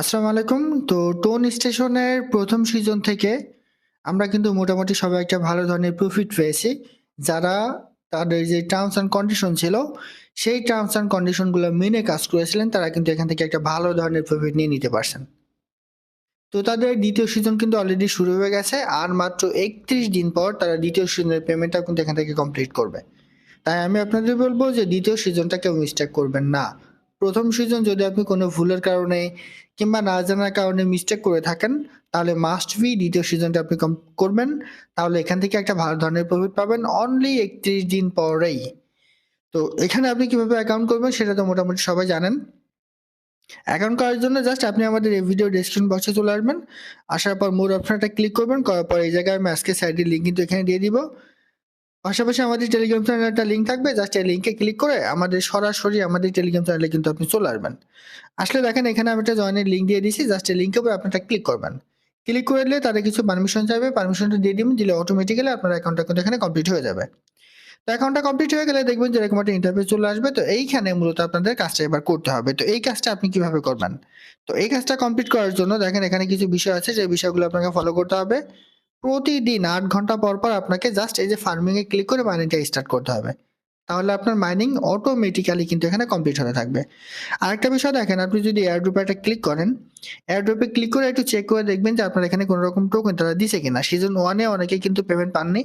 আসসালামু আলাইকুম। তো টোন স্টেশনের প্রথম সিজন থেকে আমরা কিন্তু মোটামুটি সবাই একটা ভালো ধরনের প্রফিট পেয়েছি। যারা তাদের যে টার্মস অ্যান্ড কন্ডিশন ছিল, সেই টার্মস অ্যান্ড কন্ডিশনগুলো মেনে কাজ করেছিলেন, তারা কিন্তু এখান থেকে একটা ভালো ধরনের প্রফিট নিয়ে নিতে পারছেন। তো তাদের দ্বিতীয় সিজন কিন্তু অলরেডি শুরু হয়ে গেছে, আর মাত্র একত্রিশ দিন পর তারা দ্বিতীয় সিজনের পেমেন্টটা কিন্তু এখান থেকে কমপ্লিট করবে। তাই আমি আপনাদের বলব যে দ্বিতীয় সিজনটা কেউ মিস্টেক করবেন না। প্রথম সিজন যদি আপনি কোনো ভুলের কারণে কিংবা না জানার কারণে মিস্টেক করে থাকেন, তাহলে মাস্ট বি দ্বিতীয় সিজনটা আপনি করবেন। তাহলে এখান থেকে একটা ভালো ধরনের প্রফিট পাবেন অনলি একত্রিশ দিন পরেই। তো এখানে আপনি কীভাবে অ্যাকাউন্ট করবেন সেটা তো মোটামুটি সবাই জানেন। অ্যাকাউন্ট করার জন্য জাস্ট আপনি আমাদের এই ভিডিও ডিসক্রিপশন বক্সে চলে আসবেন। আসার পর মোর অপশনটা ক্লিক করবেন, করার পর এই জায়গায় আমি আজকে সাইডের লিঙ্ক কিন্তু এখানে দিয়ে দিব। পাশাপাশি আমাদের টেলিগ্রাম চ্যানেলে একটা লিঙ্ক থাকবে জাস্ট এই লিঙ্কে ক্লিক করে আমাদের সরাসরি আমাদের টেলিগ্রাম চ্যানেলে কিন্তু আপনি চলে আসবেন। আসলে দেখেন, এখানে আমি একটা জয়েনের লিঙ্ক দিয়ে দিয়েছি জাস্ট এই লিঙ্কের উপরে আপনারা ক্লিক করবেন। ক্লিক করে দিলে তাদের কিছু পারমিশন চাইবে পারমিশনটা দিয়ে দিবেন, দিলে অটোমেটিক্যালি আপনার অ্যাকাউন্টটা কিন্তু এখানে কমপ্লিট হয়ে যাবে। তো অ্যাকাউন্টটা কমপ্লিট হয়ে গেলে দেখবেন যে এরকম একটা ইন্টারভিউ চলে আসবে, তো এইখানে মূলত আপনাদের কাজটা এবার করতে হবে। তো এই কাজটা আপনি কীভাবে করবেন? তো এই কাজটা কমপ্লিট করার জন্য দেখেন, এখানে কিছু বিষয় আছে, যে বিষয়গুলো আপনাকে ফলো করতে হবে। প্রতিদিন আট ঘণ্টা পর পর আপনাকে জাস্ট এই যে ফার্মিং এ ক্লিক করে মাইনিংটা স্টার্ট করতে হবে। তাহলে আপনার মাইনিং অটোমেটিক্যালি কিন্তু এখানে কমপ্লিট হতে থাকবে। আরেকটা বিষয় দেখেন, আপনি যদি এয়ারড্রপে একটা ক্লিক করেন এয়ারড্রপে ক্লিক করে একটু চেক করে দেখবেন যে আপনার এখানে কোনো রকম টোকেন তারা দিছে কিনা। সিজন ওয়ানে অনেকে কিন্তু পেমেন্ট পাননি।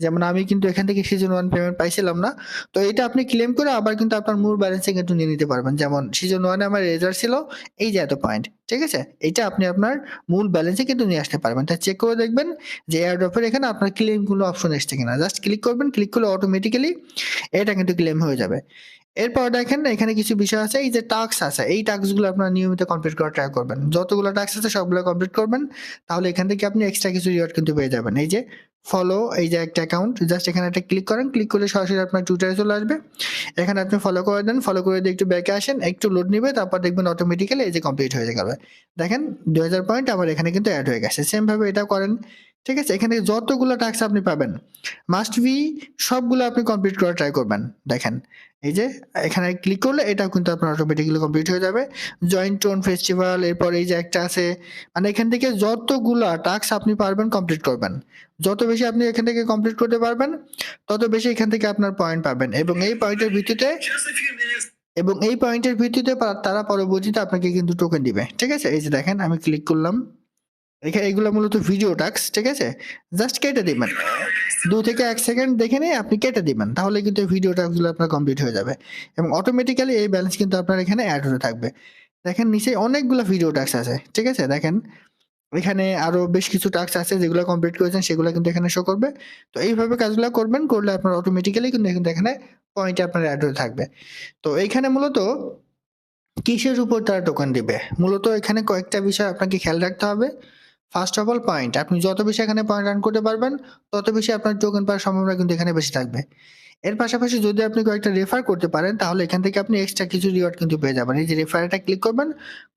যেমন আমি কিন্তু এখান থেকে সিজন ওয়ান পেমেন্ট পাইছিলাম না। তো এটা আপনি ক্লেম করে আবার কিন্তু আপনার মূল ব্যালেন্সে কিন্তু নিয়ে নিতে পারবেন। যেমন সিজন ওয়ানে আমার রেজাল্ট ছিল, এই যে এত পয়েন্ট ঠিক আছে? এটা আপনি আপনার মূল ব্যালেন্সে কিন্তু নিয়ে আসতে পারবেন। তাই চেক করে দেখবেন যে এয়ারড্রপের এখানে আপনার ক্লেম কোনো অপশন এসছে কিনা। জাস্ট ক্লিক করবেন ক্লিক করলে অটোমেটিক্যালি এটা কিন্তু ক্লেম হয়ে যাবে। এরপর দেখেন এখানে কিছু বিষয় আছে, এই যে টাস্ক আছে, এই টাস্কগুলো আপনার নিয়মিত কমপ্লিট করার ট্রাই করবেন। যতগুলো টাস্ক আছে সবগুলো কমপ্লিট করবেন, তাহলে এখান থেকে আপনি এক্সট্রা কিছু রিওয়ার্ড কিন্তু পেয়ে যাবেন। এই যে ফলো এই যে একটা অ্যাকাউন্ট জাস্ট এখানে একটা ক্লিক করেন ক্লিক করলে সরাসরি আপনার টুইটারে চলে আসবে। এখানে আপনি ফলো করে দেন ফলো করে দিয়ে একটু ব্যাকে আসেন, একটু লোড নিবে, তারপর দেখবেন অটোমেটিক্যালি এই যে কমপ্লিট হয়ে যাবে দেখেন দু হাজার পয়েন্ট আমার এখানে কিন্তু অ্যাড হয়ে গেছে। সেমভাবে এটা করেন ঠিক আছে? এখানে যতগুলো টাস্ক আপনি পাবেন মাস্ট বি সবগুলো আপনি কমপ্লিট করার ট্রাই করবেন। দেখেন, এই যে এখানে ক্লিক করলে এটাও কিন্তু আপনার অটোমেটিক্যালি কমপ্লিট হয়ে যাবে। জয়েন্ট টোন ফেস্টিভ্যাল এরপর এই যে একটা আছে মানে এখান থেকে যতগুলা টাস্ক আপনি পারবেন কমপ্লিট করবেন। যত বেশি আপনি এখান থেকে কমপ্লিট করতে পারবেন, তত বেশি এখান থেকে আপনার পয়েন্ট পাবেন। এবং এই পয়েন্টের ভিত্তিতে এবং এই পয়েন্টের ভিত্তিতে তারা পরবর্তীতে আপনাকে কিন্তু টোকেন দিবে। ঠিক আছে? এই যে দেখেন, আমি ক্লিক করলাম। এগুলো মূলত ভিডিও টাস্ক ঠিক আছে? জাস্ট কেটে দিবেন। দু থেকে এক সেকেন্ড দেখে নিয়ে আপনি কেটে দিবেন, তাহলে কিন্তু ভিডিও টাস্কগুলো আপনার কমপ্লিট হয়ে যাবে। এবং অটোমেটিক্যালি এই ব্যালেন্স কিন্তু আপনার এখানে অ্যাড হতে থাকবে। দেখেন, নিচে অনেকগুলো ভিডিও টাস্ক আছে, ঠিক আছে? দেখেন, এখানে আরও বেশ কিছু টাস্ক আছে যেগুলো কমপ্লিট করেছেন, সেগুলো কিন্তু এখানে শো করবে। তো এইভাবে কাজগুলো করবেন, করলে আপনার অটোমেটিক্যালি কিন্তু কিন্তু এখানে পয়েন্ট আপনার অ্যাড হতে থাকবে। তো এইখানে মূলত কিসের উপর তারা টোকেন দিবে? মূলত এখানে কয়েকটা বিষয় আপনাকে খেয়াল রাখতে হবে। ফার্স্ট অফ অল পয়েন্ট আপনি যত বেশি এখানে পয়েন্ট রান করতে পারবেন, তত বেশি আপনার টোকেন পাওয়ার সম্ভাবনা কিন্তু এখানে বেশি থাকবে। এর পাশাপাশি যদি আপনি কয়েকটা রেফার করতে পারেন, তাহলে এখান থেকে আপনি এক্সট্রা কিছু রিওয়ার্ড কিন্তু পেয়ে যাবেন। এই যে রেফারেটা ক্লিক করবেন,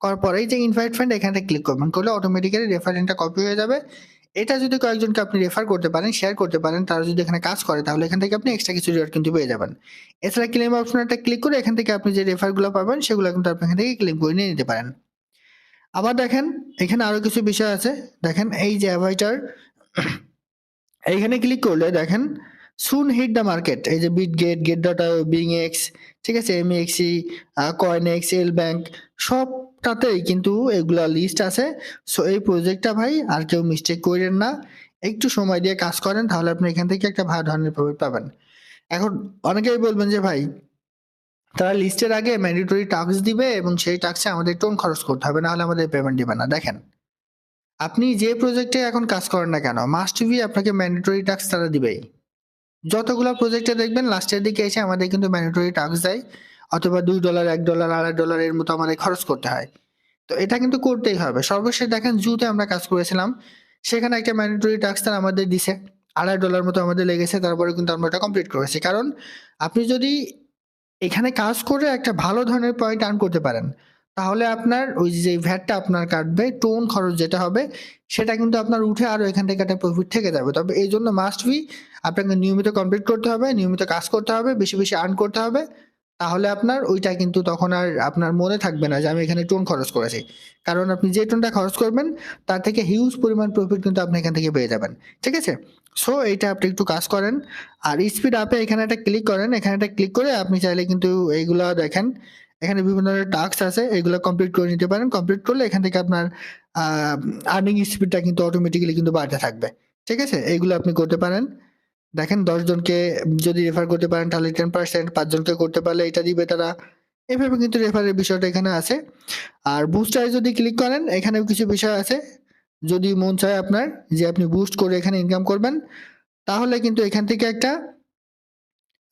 করার পরে এই যে ইনভাইট ফ্রেন্ড এখানে ক্লিক করবেন। করলে অটোমেটিক্যালি রেফারেন্টটা কপি হয়ে যাবে। এটা যদি কয়েকজনকে আপনি রেফার করতে পারেন শেয়ার করতে পারেন, তারা যদি এখানে কাজ করে, তাহলে এখান থেকে আপনি এক্সট্রা কিছু রিওয়ার্ড কিন্তু পেয়ে যাবেন। এছাড়া ক্লেম অপশনটা ক্লিক করে এখান থেকে আপনি যে রেফারগুলো পাবেন, সেগুলো কিন্তু আপনি এখান থেকে ক্লেম করে নিয়ে নিতে পারেন। আবার দেখেন, এখানে আরও কিছু বিষয় আছে। দেখেন, এই যে অ্যাভাইটার এইখানে ক্লিক করলে দেখেন সুন হিট দ্য মার্কেট এই যে Bitget Gate data BingX ঠিক আছে MEXC CoinEx LBank সবটাতেই কিন্তু এগুলা লিস্ট আছে। সো এই প্রজেক্টটা ভাই আর কেউ মিস্টেক করেন না। একটু সময় দিয়ে কাজ করেন, তাহলে আপনি এখান থেকে একটা ভালো ধরনের প্রফিট পাবেন। এখন অনেকেই বলবেন যে ভাই তারা লিস্টের আগে ম্যান্ডেটরি টাস্ক দিবে এবং সেই টাস্কে আমাদের টোন খরচ করতে হবে, নাহলে আমাদের পেমেন্ট দিবে না। দেখেন, আপনি যে প্রজেক্টে এখন কাজ করেন না কেন মাস্ট বি আপনাকে ম্যান্ডেটরি টাস্ক তারা দিবেই। যতগুলো প্রজেক্টে দেখবেন লাস্টের দিকে এসে আমাদের কিন্তু ম্যান্ডেটরি টাস্ক দেয়, অথবা দুই ডলার এক ডলার আড়াই ডলার এর মতো আমাদের খরচ করতে হয়। তো এটা কিন্তু করতেই হবে। সর্বশেষ দেখেন জুতে আমরা কাজ করেছিলাম, সেখানে একটা ম্যান্ডেটরি টাস্ক তারা আমাদের দিছে, আড়াই ডলার মতো আমাদের লেগেছে, তারপরে কিন্তু আমরা এটা কমপ্লিট করেছি। কারণ, আপনি যদি এখানে কাজ করে একটা ভালো ধরনের পয়েন্ট আর্ন করতে পারেন। তাহলে আপনার ওই যে ভ্যাটটা আপনার কাটবে, টোন খরচ যেটা হবে, সেটা কিন্তু আপনার উঠে আরও এখান থেকে একটা প্রফিট থেকে যাবে। তবে এই জন্য মাস্ট বি আপনাকে নিয়মিত কমপ্লিট করতে হবে, নিয়মিত কাজ করতে হবে, বেশি বেশি আর্ন করতে হবে। তাহলে আপনার ওইটা কিন্তু তখন আর আপনার মনে থাকবে না যে আমি এখানে টোন খরচ করেছি। কারণ আপনি যে টোনটা খরচ করবেন, তার থেকে হিউজ পরিমাণ প্রফিট কিন্তু আপনি এখান থেকে পেয়ে যাবেন। ঠিক আছে? সো এইটা আপনি একটু কাজ করেন। আর স্পিড আপে এখানে একটা ক্লিক করেন। এখানে একটা ক্লিক করে আপনি চাইলে কিন্তু এইগুলা দেখেন, এখানে বিভিন্ন ধরনের টাস্ক আছে, এগুলো কমপ্লিট করে নিতে পারেন। কমপ্লিট করলে এখান থেকে আপনার আর্নিং স্পিডটা কিন্তু অটোমেটিক্যালি কিন্তু বাড়তে থাকবে। ঠিক আছে? এইগুলো আপনি করতে পারেন। দেখেন জনকে যদি রেফার করতে পারেন, তাহলে টেন পার্সেন্ট পাঁচজনকে করতে পারলে এটা দিবে তারা। এভাবে কিন্তু রেফারের বিষয়টা এখানে আছে। আর বুস্টারে যদি ক্লিক করেন, এখানেও কিছু বিষয় আছে। যদি মন চায় আপনার যে আপনি বুস্ট করে এখানে ইনকাম করবেন, তাহলে কিন্তু এখান থেকে একটা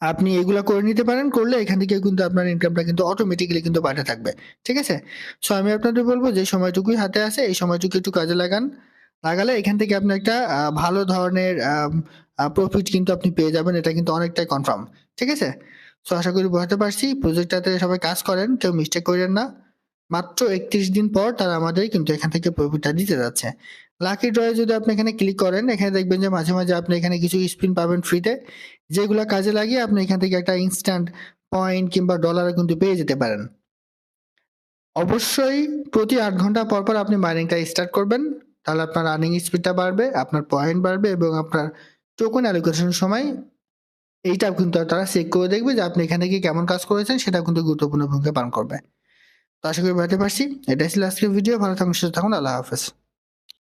আপনি এগুলো করে নিতে পারেন, করলে এখান থেকে কিন্তু আপনার ইনকামটা কিন্তু অটোমেটিক্যালি কিন্তু বাড়তে থাকবে। ঠিক আছে? সো আমি আপনাদের বলব যে সময়টুকুই হাতে আছে, এই সময়টুকু একটু কাজে লাগান। লাগালে এখান থেকে আপনি একটা ভালো ধরনের প্রফিট কিন্তু আপনি পেয়ে যাবেন, এটা কিন্তু অনেকটাই কনফার্ম ঠিক আছে? সো আশা করি বোঝাতে পারছি প্রজেক্টটাতে সবাই কাজ করেন, কেউ মিস্টেক করেন না। মাত্র একত্রিশ দিন পর তারা আমাদের কিন্তু এখান থেকে প্রফিটটা দিতে যাচ্ছে। লাকি ড্রয়ে যদি আপনি এখানে ক্লিক করেন, এখানে দেখবেন যে মাঝে মাঝে আপনি এখানে কিছু স্পিন পাবেন ফ্রিতে যেগুলো কাজে লাগিয়ে আপনি এখান থেকে একটা ইনস্ট্যান্ট পয়েন্ট কিংবা ডলার কিন্তু পেয়ে যেতে পারেন। অবশ্যই প্রতি আট ঘণ্টা পর পর আপনি মাইনিংটা স্টার্ট করবেন। তাহলে আপনার রানিং স্পিডটা বাড়বে, আপনার পয়েন্ট বাড়বে এবং আপনার টোকন অ্যালোকেশন সময় এইটা কিন্তু তারা চেক করে দেখবে যে আপনি এখানে কি কেমন কাজ করেছেন সেটা কিন্তু গুরুত্বপূর্ণ ভূমিকা পালন করবে। তো আশা করি বাড়তে পারছি, এটাই ছিল আজকের ভিডিও ভালো থাকুন, সুস্থ থাকুন, আল্লাহ হাফেজ।